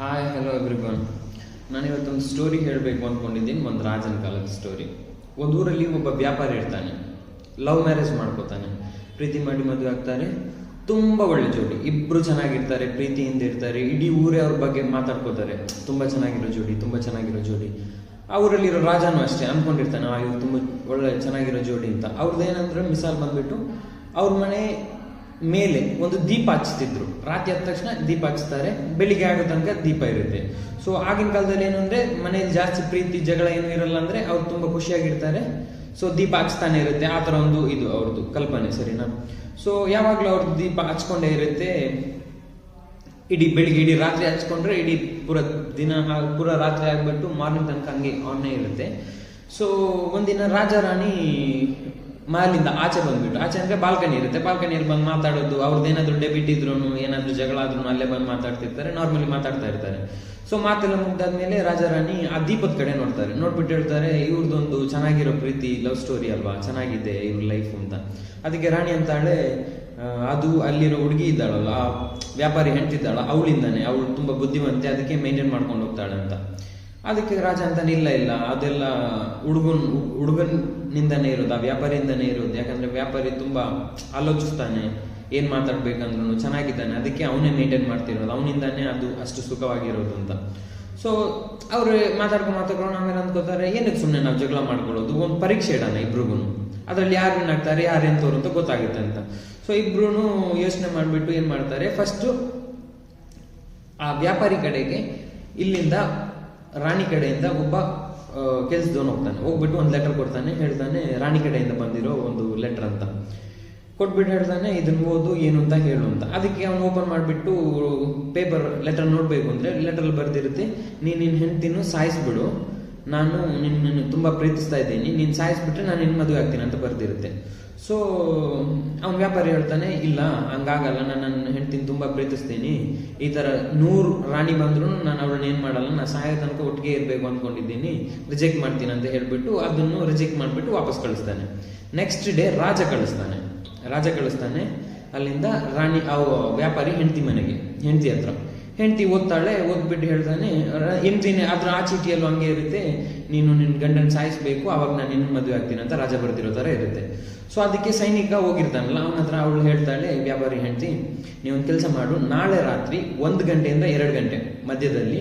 Hi hello everyone ನಾನು ಇವತ್ತೊಂದು story ಹೇಳಬೇಕು ಅಂದ್ಕೊಂಡಿದ್ದೀನಿ ಒಂದು ರಾಜನ ಕಾಲದ ಸ್ಟೋರಿ ಒಂದು ಊರಲ್ಲಿ ಒಬ್ಬ ವ್ಯಾಪಾರಿ ಇರ್ತಾನೆ. Love marriage ಮಾಡ್ಕೋತಾನೆ. ಪ್ರೀತಿ ಮಾಡಿ ಮದುವೆ ಆಗ್ತಾರೆ. ತುಂಬ ಒಳ್ಳೆ ಜೋಡಿ. ಇಬ್ಬರು ಚೆನ್ನಾಗಿರ್ತಾರೆ, ಪ್ರೀತಿಯಿಂದ ಇರ್ತಾರೆ. ಇಡೀ ಊರೇ ಅವ್ರ ಬಗ್ಗೆ ಮಾತಾಡ್ಕೋತಾರೆ. ತುಂಬ ಚೆನ್ನಾಗಿರೋ ಜೋಡಿ, ತುಂಬ ಚೆನ್ನಾಗಿರೋ ಜೋಡಿ. ಆ ಊರಲ್ಲಿರೋ ರಾಜನೂ ಅಷ್ಟೇ ಅಂದ್ಕೊಂಡಿರ್ತಾನೆ ಆ, ಇವ್ರು ತುಂಬ ಒಳ್ಳೆ, ಚೆನ್ನಾಗಿರೋ ಜೋಡಿ ಅಂತ. ಅವ್ರದ್ದು ಏನಂದ್ರೆ ಮಿಸಾಲ್ ಬಂದ್ಬಿಟ್ಟು ಅವ್ರ ಮನೆ ಮೇಲೆ ಒಂದು ದೀಪ ಹಚ್ತಿದ್ರು. ರಾತ್ರಿ ಆದ ತಕ್ಷಣ ದೀಪ ಹಚ್ತಾರೆ. ಬೆಳಿಗ್ಗೆ ಆಗೋ ತನಕ ದೀಪ ಇರುತ್ತೆ. ಸೊ ಆಗಿನ ಕಾಲದಲ್ಲಿ ಏನು ಅಂದ್ರೆ, ಮನೆಯಲ್ಲಿ ಜಾಸ್ತಿ ಪ್ರೀತಿ, ಜಗಳ ಏನು ಇರಲ್ಲ ಅಂದ್ರೆ ಅವ್ರು ತುಂಬಾ ಖುಷಿಯಾಗಿರ್ತಾರೆ. ಸೊ ದೀಪ ಹಚ್ತಾನೆ ಇರುತ್ತೆ. ಆ ಥರ ಒಂದು ಇದು ಅವ್ರದ್ದು ಕಲ್ಪನೆ, ಸರಿನಾ? ಸೊ ಯಾವಾಗಲೂ ಅವ್ರದ್ದು ದೀಪ ಹಚ್ಕೊಂಡೇ ಇರುತ್ತೆ. ಇಡೀ ಬೆಳಿಗ್ಗೆ, ಇಡೀ ರಾತ್ರಿ ಹಚ್ಕೊಂಡ್ರೆ ಇಡೀ ಪೂರ ದಿನ ಪೂರ ರಾತ್ರಿ ಆಗ್ಬಿಟ್ಟು ಮಾರ್ನಿಂಗ್ ತನಕ ಹಂಗೆ ಆನ್ನೇ ಇರುತ್ತೆ. ಸೊ ಒಂದಿನ ರಾಜ ರಾಣಿ ಮಹಲಿಂದ ಆಚೆ ಬಂದ್ಬಿಟ್ಟು. ಆಚೆ ಅಂದ್ರೆ ಬಾಲ್ಕನಿ ಇರುತ್ತೆ. ಬಾಲ್ಕನಿಯಲ್ಲಿ ಬಂದು ಮಾತಾಡೋದು, ಅವ್ರದ್ದು ಏನಾದ್ರು ಡೆಬಿಟ್ ಇದ್ರು ಏನಾದ್ರು ಜಗಳ ಆದ್ರೂ ಅಲ್ಲೇ ಬಂದು ಮಾತಾಡ್ತಿರ್ತಾರೆ. ನಾರ್ಮಲಿ ಮಾತಾಡ್ತಾ ಇರ್ತಾರೆ. ಸೊ ಮಾತೆಲ್ಲ ಮುಗ್ದಾದ್ಮೇಲೆ ರಾಜಾರಾಣಿ ಆ ದೀಪದ ಕಡೆ ನೋಡ್ತಾರೆ. ನೋಡ್ಬಿಟ್ಟು ಹೇಳ್ತಾರೆ ಇವ್ರದ್ದೊಂದು ಚೆನ್ನಾಗಿರೋ ಪ್ರೀತಿ ಲವ್ ಸ್ಟೋರಿ ಅಲ್ವಾ? ಚೆನ್ನಾಗಿದೆ ಇವ್ರ ಲೈಫ್ ಅಂತ. ಅದಕ್ಕೆ ರಾಣಿ ಅಂತಾಳೆ ಅದು ಅಲ್ಲಿರೋ ಹುಡುಗಿ ಇದ್ದಾಳಲ್ಲ, ಆ ವ್ಯಾಪಾರಿ ಹೆಂಡ್ತಿದ್ದಾಳ ಅವಳಿಂದಾನೆ. ಅವಳು ತುಂಬಾ ಬುದ್ಧಿವಂತೆ, ಅದಕ್ಕೆ ಮೇಂಟೈನ್ ಮಾಡ್ಕೊಂಡು ಹೋಗ್ತಾಳೆ ಅಂತ. ಅದಕ್ಕೆ ರಾಜ ಅಂತಾನೆ ಇಲ್ಲ ಇಲ್ಲ. ಅದೆಲ್ಲ ಹುಡುಗನ್ ಹುಡುಗನಿಂದಾನೇ ಇರೋದು ಆ ವ್ಯಾಪಾರಿಯಿಂದನೇ ಇರೋದು ಯಾಕಂದ್ರೆ ವ್ಯಾಪಾರಿ ತುಂಬಾ ಆಲೋಚಿಸ್ತಾನೆ, ಏನ್ ಮಾತಾಡ್ಬೇಕಂದ್ರೂ ಚೆನ್ನಾಗಿದ್ದಾನೆ. ಅದಕ್ಕೆ ಅವನೇ ಮೇಂಟೈನ್ ಮಾಡ್ತಿರೋದು, ಅವನಿಂದಾನೇ ಅದು ಅಷ್ಟು ಸುಖವಾಗಿರೋದು ಅಂತ. ಸೊ ಅವ್ರು ಮಾತಾಡ್ಕೊಂಡು ಮಾತಾಡ್ಕೊಂಡು ಆಮೇಲೆ ಅಂದ್ಕೋತಾರೆ ಏನಕ್ಕೆ ಸುಮ್ಮನೆ ನಾವು ಜಗಳ ಮಾಡ್ಕೊಳ್ಳೋದು? ಒಂದು ಪರೀಕ್ಷೆ ಇಡೋಣ ಇಬ್ರಿಗೂ ಅದ್ರಲ್ಲಿ ಯಾರು ಏನ್ ಆಗ್ತಾರೆ, ಯಾರು ಎಂತವ್ರು ಅಂತ ಗೊತ್ತಾಗುತ್ತೆ ಅಂತ. ಸೊ ಇಬ್ರು ಯೋಚನೆ ಮಾಡ್ಬಿಟ್ಟು ಏನ್ ಮಾಡ್ತಾರೆ ಫಸ್ಟ್ ಆ ವ್ಯಾಪಾರಿ ಕಡೆಗೆ ಇಲ್ಲಿಂದ ರಾಣಿ ಕಡೆಯಿಂದ ಒಬ್ಬ ಕೆಲ್ಸದವನು ಹೋಗ್ತಾನೆ. ಹೋಗ್ಬಿಟ್ಟು ಒಂದು ಲೆಟರ್ ಕೊಡ್ತಾನೆ, ಹೇಳ್ತಾನೆ, ರಾಣಿ ಕಡೆಯಿಂದ ಬಂದಿರೋ ಒಂದು ಲೆಟರ್ ಅಂತ. ಕೊಟ್ಬಿಟ್ಟು ಹೇಳ್ತಾನೆ ಇದನ್ನ ಓದು, ಏನು ಅಂತ ಹೇಳು ಅಂತ. ಅದಕ್ಕೆ ಅವನು ಓಪನ್ ಮಾಡಿಬಿಟ್ಟು ಪೇಪರ್ ಲೆಟರ್ ನೋಡಬೇಕು ಅಂದರೆ ಲೆಟರ್ ಬರೆದಿರುತ್ತೆ, ನೀನು ನಿನ್ನ ಹೆಂಡ್ತಿನೂ ಸಾಯಿಸ್ಬಿಡು. ನಾನು ನಿನ್ನನ್ನು ತುಂಬ ಪ್ರೀತಿಸ್ತಾ ಇದ್ದೀನಿ. ನೀನು ಸಾಯಿಸ್ಬಿಟ್ರೆ ನಾನು ನಿನ್ನ ಮದುವೆ ಆಗ್ತೀನಿ ಅಂತ ಬರ್ದಿರುತ್ತೆ. ಸೊ ಅವ್ನ ವ್ಯಾಪಾರಿ ಹೇಳ್ತಾನೆ, ಇಲ್ಲ, ಹಂಗಾಗಲ್ಲ, ನಾನು ನನ್ನ ಹೆಂಡ್ತೀನಿ ತುಂಬಾ ಪ್ರೀತಿಸ್ತೀನಿ. ಈ ಥರ ನೂರು ರಾಣಿ ಬಂದ್ರು ನಾನು ಅವಳನ್ನ ಏನು ಮಾಡಲ್ಲ, ನಾನು ಸಾಯೋ ತನಕ ಒಟ್ಟಿಗೆ ಇರಬೇಕು ಅಂದ್ಕೊಂಡಿದ್ದೀನಿ ರಿಜೆಕ್ಟ್ ಮಾಡ್ತೀನಿ ಅಂತ ಹೇಳಿಬಿಟ್ಟು ಅದನ್ನು ರಿಜೆಕ್ಟ್ ಮಾಡಿಬಿಟ್ಟು ವಾಪಸ್ ಕಳಿಸ್ತಾನೆ. ನೆಕ್ಸ್ಟ್ ಡೇ ರಾಜ ಕಳಿಸ್ತಾನೆ. ರಾಜ ಕಳಿಸ್ತಾನೆ. ಅಲ್ಲಿಂದ ರಾಣಿ, ಅವ ವ್ಯಾಪಾರಿ ಹೆಂಡತಿ ಮನೆಗೆ, ಹೆಂಡ್ತಿ ಹತ್ರ. ಹೆಂಡತಿ ಓದ್ತಾಳೆ, ಓದ್ಬಿಟ್ಟು ಹೇಳ್ತಾನೆ ಹೆಂಡ್ತಿನೇ ಅದ್ರ ಆ ಚೀಟಿಯಲ್ಲೂ ಹಂಗೆ ಇರುತ್ತೆ. ನೀನು ನಿನ್ನ ಗಂಡನ ಸಾಯಿಸ್ಬೇಕು, ಅವಾಗ ನಾನು ನಿನ್ನ ಮದುವೆ ಆಗ್ತೀನಿ ಅಂತ ರಾಜ ಬರ್ತಿರೋ ತರ ಇರುತ್ತೆ. ಸೊ ಅದಕ್ಕೆ ಸೈನಿಕ ಹೋಗಿರ್ತಾನಲ್ಲ, ಅವನ ಹತ್ರ ಅವಳು ಹೇಳ್ತಾಳೆ, ವ್ಯಾಪಾರಿ ಹೆಂಡತಿ, ನೀವೊಂದು ಕೆಲಸ ಮಾಡು. ನಾಳೆ ರಾತ್ರಿ ಒಂದು ಗಂಟೆಯಿಂದ ಎರಡು ಗಂಟೆ ಮಧ್ಯದಲ್ಲಿ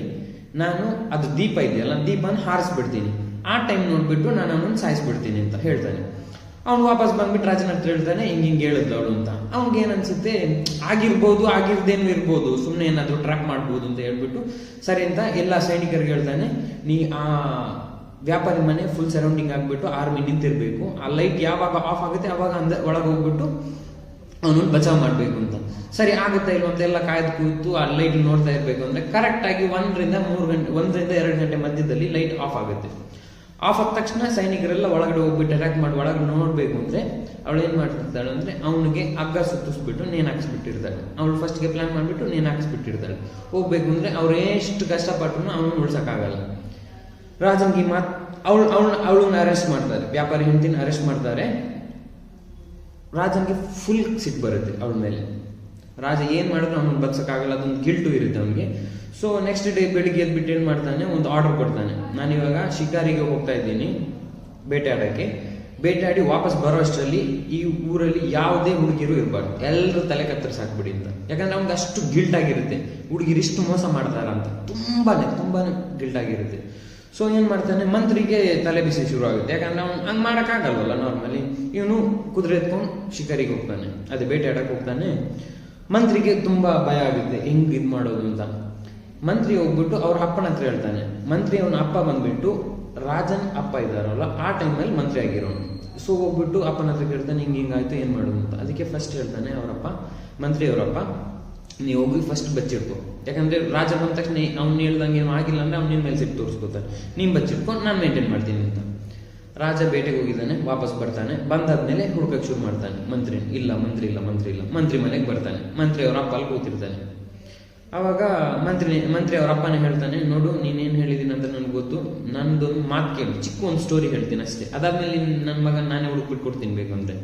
ನಾನು ಅದು ದೀಪ ಇದೆಯಲ್ಲ, ದೀಪನ ಹಾರಿಸ್ಬಿಡ್ತೀನಿ. ಆ ಟೈಮ್ ನೋಡ್ಬಿಟ್ಟು ನಾನು ಅವನನ್ನು ಸಾಯಿಸ್ಬಿಡ್ತೀನಿ ಅಂತ ಹೇಳ್ತಾನೆ. ಅವ್ನು ವಾಪಸ್ ಬಂದ್ಬಿಟ್ಟು ರಾಜನ ಹತ್ರ ಹೇಳ್ತಾನೆ, ಹಿಂಗೆ ಹಿಂಗೆ ಹೇಳಿದ್ಲು ಅವಳು ಅಂತ. ಅವ್ನಿಗೆ ಏನನ್ಸುತ್ತೆ ಆಗಿರ್ಬೋದು, ಆಗಿರ್ದೇನು ಇರ್ಬೋದು ಸುಮ್ಮನೆ ಏನಾದರೂ ಟ್ರ್ಯಾಕ್ ಮಾಡ್ಬೋದು ಅಂತ ಹೇಳ್ಬಿಟ್ಟು, ಸರಿ ಅಂತ ಎಲ್ಲ ಸೈನಿಕರಿಗೆ ಹೇಳ್ತಾನೆ, ನೀ ಆ ವ್ಯಾಪಾರಿ ಮನೆ ಫುಲ್ ಸರೌಂಡಿಂಗ್ ಆಗಿಬಿಟ್ಟು ಆರ್ಮಿ ನಿಂತಿರ್ಬೇಕು. ಆ ಲೈಟ್ ಯಾವಾಗ ಆಫ್ ಆಗುತ್ತೆ, ಅವಾಗ ಅಂದ, ಒಳಗೆ ಹೋಗ್ಬಿಟ್ಟು ಅವನು ಬಚಾವ್ ಮಾಡಬೇಕು ಅಂತ. ಸರಿ, ಆಗುತ್ತಾ ಅಂತ ಎಲ್ಲ ಕಾಯ್ದು ಕೂತು ಆ ಲೈಟ್ ನೋಡ್ತಾ ಇರಬೇಕು ಅಂದ್ರೆ ಕರೆಕ್ಟಾಗಿ ಒಂದರಿಂದ ಮೂರು ಗಂಟೆ, ಒಂದರಿಂದ ಎರಡು ಗಂಟೆ ಮಧ್ಯದಲ್ಲಿ ಲೈಟ್ ಆಫ್ ಆಗುತ್ತೆ. ಆಫ್ ಆದ ತಕ್ಷಣ ಸೈನಿಕರೆಲ್ಲ ಒಳಗಡೆ ಹೋಗ್ಬಿಟ್ಟು ಅಟ್ಯಾಕ್ ಮಾಡಿ, ಒಳಗಡೆ ನೋಡ್ಬೇಕು ಅಂದ್ರೆ ಅವಳು ಏನು ಮಾಡ್ತಿರ್ತಾಳೆ ಅಂದ್ರೆ ಅವನಿಗೆ ಹಗ್ಗ ಸುತ್ತಿಸ್ಬಿಟ್ಟು ನೇಣು ಹಾಕ್ಸ್ಬಿಟ್ಟಿರ್ತಾಳೆ. ಅವಳು ಫಸ್ಟ್ಗೆ ಪ್ಲಾನ್ ಮಾಡಿಬಿಟ್ಟು ನೇಣು ಹಾಕ್ಸ್ಬಿಟ್ಟಿರ್ತಾಳೆ. ಹೋಗ್ಬೇಕು ಅಂದ್ರೆ ಅವ್ರು ಎಷ್ಟು ಕಷ್ಟಪಟ್ಟರು ಅವನು ಉಳ್ಸಕ್ಕಾಗಲ್ಲ. ರಾಜನ್ಗೆ ಮಾತ್, ಅವಳು ಅವಳು, ಅವಳನ್ನ ಅರೆಸ್ಟ್ ಮಾಡ್ತಾರೆ. ವ್ಯಾಪಾರಿ ಹೆಂಡತಿನ ಅರೆಸ್ಟ್ ಮಾಡ್ತಾರೆ. ರಾಜನ್ಗೆ ಫುಲ್ ಸಿಟ್ಟು ಬರುತ್ತೆ ಅವಳ ಮೇಲೆ. ರಾಜ ಏನು ಮಾಡಿದ್ರು ಅವನು ಬಗ್ಸೋಕ್ಕಾಗಲ್ಲ ಅದೊಂದು ಗಿಲ್ಟು ಇರುತ್ತೆ ಅವನಿಗೆ. ಸೊ ನೆಕ್ಸ್ಟ್ ಡೇ ಬೆಳಿಗ್ಗೆ ಎದ್ಬಿಟ್ಟು ಏನು ಮಾಡ್ತಾನೆ? ಒಂದು ಆರ್ಡರ್ ಕೊಡ್ತಾನೆ. ನಾನು ಇವಾಗ ಶಿಕಾರಿಗೆ ಹೋಗ್ತಾ ಇದ್ದೀನಿ, ಬೇಟೆಯಾಡೋಕ್ಕೆ. ಬೇಟೆಯಾಡಿ ವಾಪಸ್ ಬರೋ ಅಷ್ಟರಲ್ಲಿ ಈ ಊರಲ್ಲಿ ಯಾವುದೇ ಹುಡುಗಿರು ಇರಬಾರ್ದು. ಎಲ್ಲರೂ ತಲೆ ಕತ್ತರಿಸಾಕ್ಬಿಡಿ ಅಂತ. ಯಾಕಂದ್ರೆ ನಮ್ಗೆ ಅಷ್ಟು ಗಿಲ್ಟ್ ಆಗಿರುತ್ತೆ. ಹುಡುಗಿರು ಇಷ್ಟು ಮೋಸ ಮಾಡ್ತಾರ ಅಂತ. ತುಂಬಾನೇ ತುಂಬಾ ಗಿಲ್ಟ್ ಆಗಿರುತ್ತೆ. ಸೊ ಏನು ಮಾಡ್ತಾನೆ? ಮಂತ್ರಿಗೆ ತಲೆ ಬಿಸಿ ಶುರು ಆಗುತ್ತೆ. ಯಾಕಂದ್ರೆ ಅವ್ನು ಹಂಗೆ ಮಾಡೋಕ್ಕಾಗಲ್ವಲ್ಲ ನಾರ್ಮಲಿ ಇವನು ಕುದುರೆ ಎತ್ಕೊಂಡು ಶಿಕಾರಿಗೆ ಹೋಗ್ತಾನೆ. ಅದೇ ಬೇಟೆಯಾಡಕ್ ಹೋಗ್ತಾನೆ. ಮಂತ್ರಿಗೆ ತುಂಬ ಭಯ ಆಗುತ್ತೆ. ಹೆಂಗೆ ಇದು ಮಾಡೋದು ಅಂತ. ಮಂತ್ರಿ ಹೋಗ್ಬಿಟ್ಟು ಅವ್ರ ಅಪ್ಪನ ಹತ್ರ ಹೇಳ್ತಾನೆ. ಮಂತ್ರಿ ಅವನ ಅಪ್ಪ ಬಂದ್ಬಿಟ್ಟು, ರಾಜನ್ ಅಪ್ಪ ಇದ್ದಾರಲ್ಲ, ಆ ಟೈಮಲ್ಲಿ ಮಂತ್ರಿ ಆಗಿರೋನು. ಸೊ ಹೋಗ್ಬಿಟ್ಟು ಅಪ್ಪನ ಹತ್ರ ಕೇಳ್ತಾನೆ, ಹಿಂಗೆ ಹಿಂಗಾಯ್ತು ಏನು ಮಾಡೋದು? ಅಂತ. ಅದಕ್ಕೆ ಫಸ್ಟ್ ಹೇಳ್ತಾನೆ ಅವರಪ್ಪ ಮಂತ್ರಿ ಅವರಪ್ಪ ನೀ ಹೋಗಿ ಫಸ್ಟ್ ಬಚ್ಚಿಡ್ಕೊ. ಯಾಕಂದ್ರೆ ರಾಜ ಬಂದ ತಕ್ಷಣ ಅವ್ನು ಹೇಳ್ದಂಗೆ ಏನು ಆಗಿಲ್ಲ ಅಂದ್ರೆ ಅವ್ನ ಮೇಲೆ ಸಿಟ್ಟು ತೋರಿಸ್ಕೊತಾನೆ ನೀನ್ ಬಚ್ಚಿಟ್ಕೊ ನಾನು ಮೇಂಟೈನ್ ಮಾಡ್ತೀನಿ ಅಂತ. ರಾಜ ಬೇಟೆಗೆ ಹೋಗಿದ್ದಾನೆ, ವಾಪಸ್ ಬರ್ತಾನೆ. ಬಂದಾದ್ಮೇಲೆ ಹುಡುಕಕ್ಕೆ ಶುರು ಮಾಡ್ತಾನೆ, ಮಂತ್ರಿ, ಇಲ್ಲ ಮಂತ್ರಿ ಇಲ್ಲ ಮಂತ್ರಿ ಇಲ್ಲ, ಮಂತ್ರಿ ಮನೆಗೆ ಬರ್ತಾನೆ. ಮಂತ್ರಿ ಅವರ ಅಪ್ಪ ಅಲ್ಲಿ ಕೂತಿರ್ತಾನೆ. ಅವಾಗ ಮಂತ್ರಿ ಮಂತ್ರಿ ಅವ್ರ ಅಪ್ಪನೇ ಹೇಳ್ತಾನೆ, ನೋಡು, ನೀನೇನು ಹೇಳಿದೀನಿ ಅಂತ ನನಗೆ ಗೊತ್ತು. ನಂದೊಂದು ಮಾತು ಕೇಳು. ಚಿಕ್ಕ ಒಂದು ಸ್ಟೋರಿ ಹೇಳ್ತೀನಿ ಅಷ್ಟೇ. ಅದಾದ್ಮೇಲೆ ನನ್ನ ಮಗ ನಾನೇ ಹುಡುಕ್ಬಿಟ್ಟು ಕೊಡ್ತೀನಿ ಬೇಕು ಅಂದ್ರೆ